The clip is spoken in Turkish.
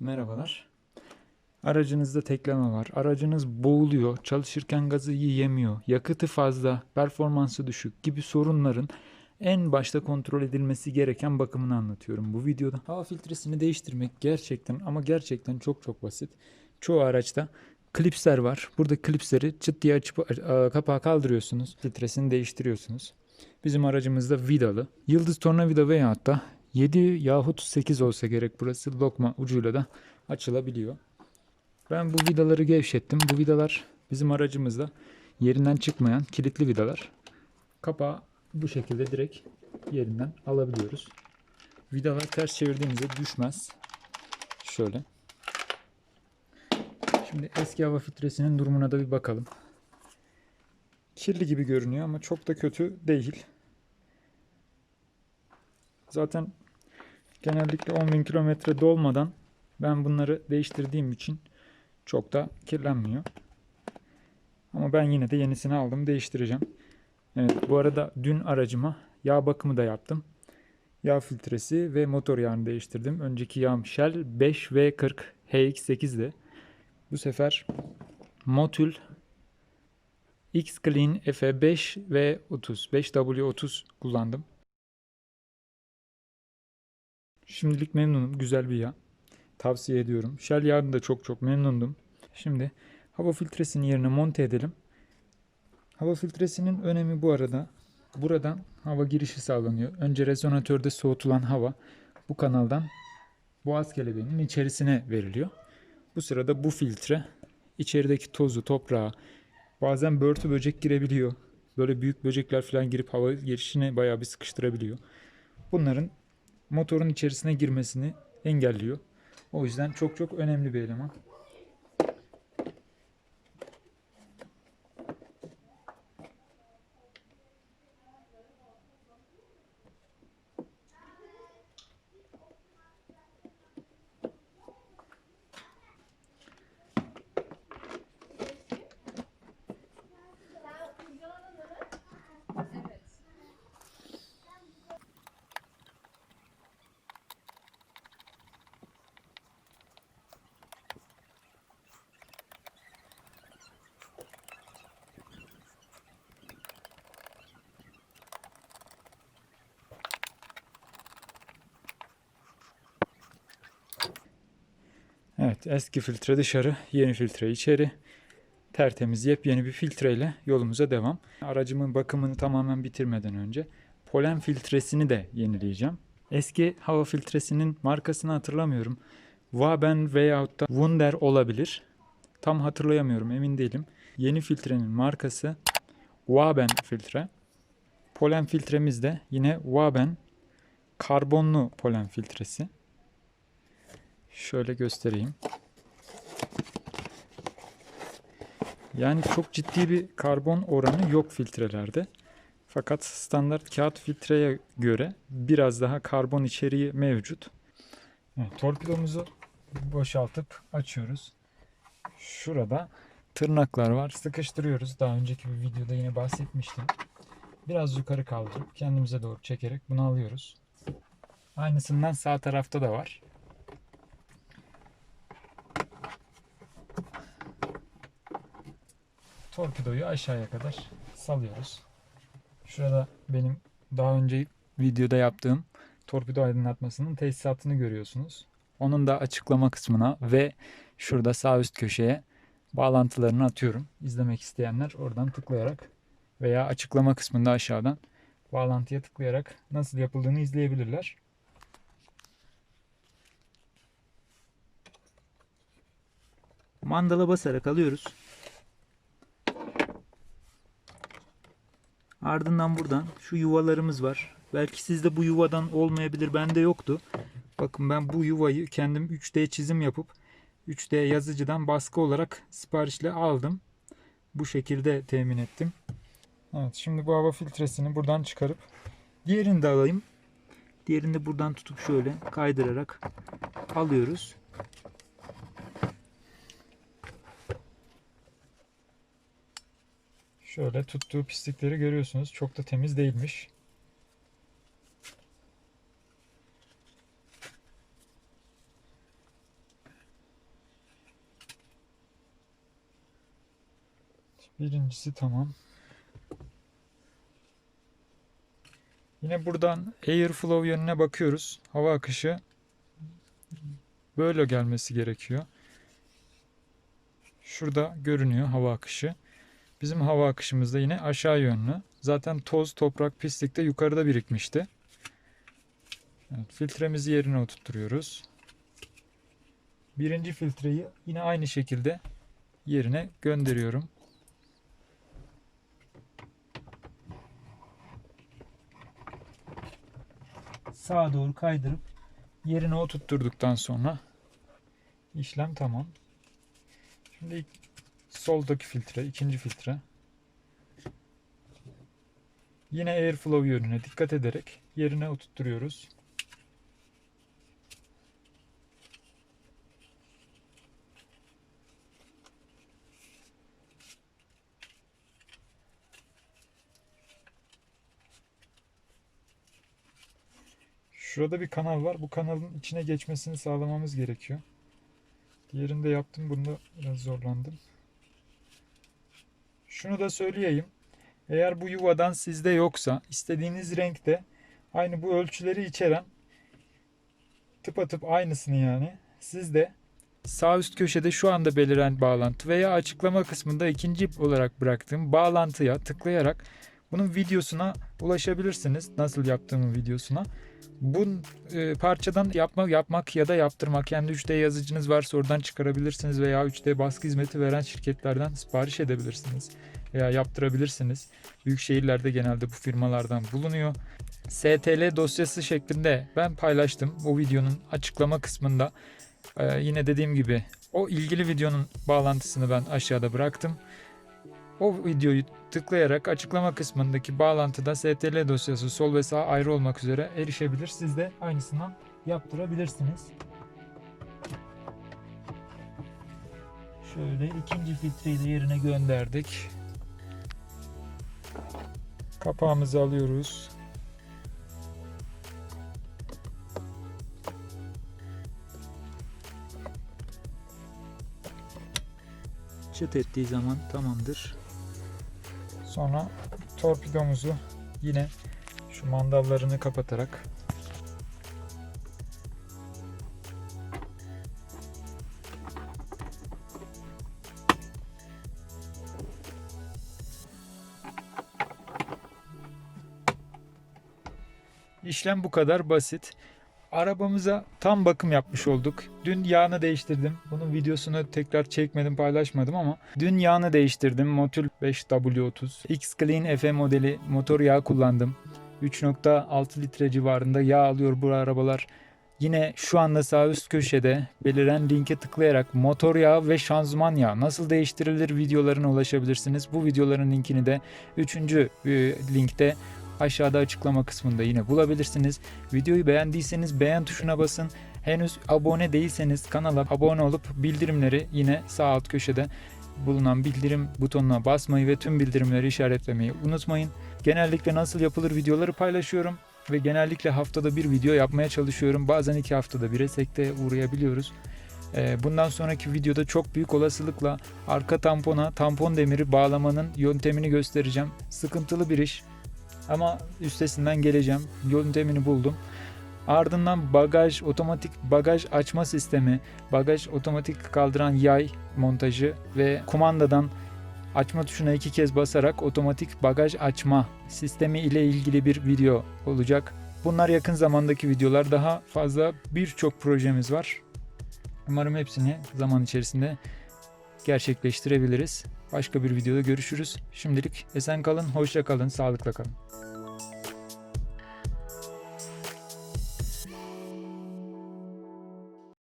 Merhabalar. Aracınızda tekleme var. Aracınız boğuluyor, çalışırken gazı iyi yemiyor, yakıtı fazla, performansı düşük gibi sorunların en başta kontrol edilmesi gereken bakımını anlatıyorum bu videoda. Hava filtresini değiştirmek gerçekten ama gerçekten çok çok basit. Çoğu araçta klipsler var. Burada klipsleri çıt diye açıp kapağı kaldırıyorsunuz. Filtresini değiştiriyorsunuz. Bizim aracımızda vidalı. Yıldız tornavida veya hatta 7 yahut 8 olsa gerek burası lokma ucuyla da açılabiliyor. Ben bu vidaları gevşettim. Bu vidalar bizim aracımızda yerinden çıkmayan kilitli vidalar. Kapağı bu şekilde direkt yerinden alabiliyoruz. Vidalar ters çevirdiğimizde düşmez. Şöyle. Şimdi eski hava filtresinin durumuna da bir bakalım. Kirli gibi görünüyor ama çok da kötü değil. Zaten genellikle 10.000 kilometre dolmadan ben bunları değiştirdiğim için çok da kirlenmiyor. Ama ben yine de yenisini aldım değiştireceğim. Evet bu arada dün aracıma yağ bakımı da yaptım. Yağ filtresi ve motor yağını değiştirdim. Önceki yağım Shell 5V40 HX8'di. Bu sefer Motul X Clean F5 ve 30 5W30 kullandım. Şimdilik memnunum. Güzel bir yağ. Tavsiye ediyorum. Shell yağını da çok çok memnundum. Şimdi hava filtresini yerine monte edelim. Hava filtresinin önemi bu arada. Buradan hava girişi sağlanıyor. Önce rezonatörde soğutulan hava bu kanaldan boğaz kelebeğinin içerisine veriliyor. Bu sırada bu filtre içerideki tozu, toprağı, bazen börtü böcek girebiliyor. Böyle büyük böcekler falan girip hava girişini bayağı bir sıkıştırabiliyor. Bunların motorun içerisine girmesini engelliyor. O yüzden çok çok önemli bir eleman. Evet eski filtre dışarı, yeni filtre içeri. Tertemiz yepyeni bir filtreyle yolumuza devam. Aracımın bakımını tamamen bitirmeden önce polen filtresini de yenileyeceğim. Eski hava filtresinin markasını hatırlamıyorum. Waben veyahut da Wunder olabilir. Tam hatırlayamıyorum emin değilim. Yeni filtrenin markası Waben filtre. Polen filtremiz de yine Waben karbonlu polen filtresi. Şöyle göstereyim. Yani çok ciddi bir karbon oranı yok filtrelerde. Fakat standart kağıt filtreye göre biraz daha karbon içeriği mevcut. Evet, torpidomuzu boşaltıp açıyoruz. Şurada tırnaklar var. Sıkıştırıyoruz. Daha önceki bir videoda yine bahsetmiştim. Biraz yukarı kaldırıp kendimize doğru çekerek bunu alıyoruz. Aynısından sağ tarafta da var. Torpidoyu aşağıya kadar salıyoruz. Şurada benim daha önce videoda yaptığım torpido aydınlatmasının tesisatını görüyorsunuz. Onun da açıklama kısmına ve şurada sağ üst köşeye bağlantılarını atıyorum. İzlemek isteyenler oradan tıklayarak veya açıklama kısmında aşağıdan bağlantıya tıklayarak nasıl yapıldığını izleyebilirler. Mandala basarak alıyoruz. Ardından buradan şu yuvalarımız var. Belki sizde bu yuvadan olmayabilir. Bende yoktu. Bakın ben bu yuvayı kendim 3D çizim yapıp 3D yazıcıdan baskı olarak siparişle aldım. Bu şekilde temin ettim. Evet şimdi bu hava filtresini buradan çıkarıp diğerini de alayım. Diğerini de buradan tutup şöyle kaydırarak alıyoruz. Şöyle tuttuğu pislikleri görüyorsunuz. Çok da temiz değilmiş. Birincisi tamam. Yine buradan airflow yönüne bakıyoruz. Hava akışı böyle gelmesi gerekiyor. Şurada görünüyor hava akışı. Bizim hava akışımız da yine aşağı yönlü. Zaten toz, toprak, pislik de yukarıda birikmişti. Evet, filtremizi yerine oturtuyoruz. Birinci filtreyi yine aynı şekilde yerine gönderiyorum. Sağa doğru kaydırıp yerine oturtturduktan sonra işlem tamam. Şimdi soldaki filtre, ikinci filtre. Yine airflow yönüne dikkat ederek yerine oturtturuyoruz. Şurada bir kanal var. Bu kanalın içine geçmesini sağlamamız gerekiyor. Diğerinde yaptım. Bunda biraz zorlandım. Şunu da söyleyeyim. Eğer bu yuvadan sizde yoksa istediğiniz renkte aynı bu ölçüleri içeren tıpatıp aynısını yani sizde sağ üst köşede şu anda beliren bağlantı veya açıklama kısmında ikinci olarak bıraktığım bağlantıya tıklayarak bunun videosuna ulaşabilirsiniz. Nasıl yaptığımın videosuna. Bu e, parçadan yapmak, yapmak ya da yaptırmak kendi 3D yazıcınız varsa oradan çıkarabilirsiniz veya 3D baskı hizmeti veren şirketlerden sipariş edebilirsiniz veya yaptırabilirsiniz. Büyük şehirlerde genelde bu firmalardan bulunuyor. STL dosyası şeklinde ben paylaştım bu videonun açıklama kısmında. Ee, yine dediğim gibi o ilgili videonun bağlantısını ben aşağıda bıraktım. O videoyu tıklayarak açıklama kısmındaki bağlantıda STL dosyası sol ve sağ ayrı olmak üzere erişebilir. Siz de aynısından yaptırabilirsiniz. Şöyle ikinci filtreyi de yerine gönderdik. Kapağımızı alıyoruz. Çıt ettiği zaman tamamdır. Sonra torpidomuzu yine şu mandallarını kapatarak İşlem bu kadar basit. Arabamıza tam bakım yapmış olduk. Dün yağını değiştirdim. Bunun videosunu tekrar çekmedim, paylaşmadım ama dün yağını değiştirdim. Motul 5W30. X Clean F modeli motor yağı kullandım. 3.6 litre civarında yağ alıyor bu arabalar. Yine şu anda sağ üst köşede beliren linke tıklayarak motor yağı ve şanzıman yağı nasıl değiştirilir videolarına ulaşabilirsiniz. Bu videoların linkini de 3. linkte aşağıda açıklama kısmında yine bulabilirsiniz. Videoyu beğendiyseniz beğen tuşuna basın. Henüz abone değilseniz kanala abone olup bildirimleri yine sağ alt köşede bulunan bildirim butonuna basmayı ve tüm bildirimleri işaretlemeyi unutmayın. Genellikle nasıl yapılır videoları paylaşıyorum ve genellikle haftada bir video yapmaya çalışıyorum. Bazen iki haftada bire sekte uğrayabiliyoruz. Ee, Bundan sonraki videoda çok büyük olasılıkla arka tampona tampon demiri bağlamanın yöntemini göstereceğim. Sıkıntılı bir iş ama üstesinden geleceğim. Yöntemini buldum. Ardından bagaj, otomatik bagaj açma sistemi, bagaj otomatik kaldıran yay montajı ve kumandadan açma tuşuna iki kez basarak otomatik bagaj açma sistemi ile ilgili bir video olacak. Bunlar yakın zamandaki videolar. Daha fazla birçok projemiz var. Umarım hepsini zaman içerisinde gerçekleştirebiliriz. Başka bir videoda görüşürüz. Şimdilik esen kalın, hoşça kalın, sağlıkla kalın.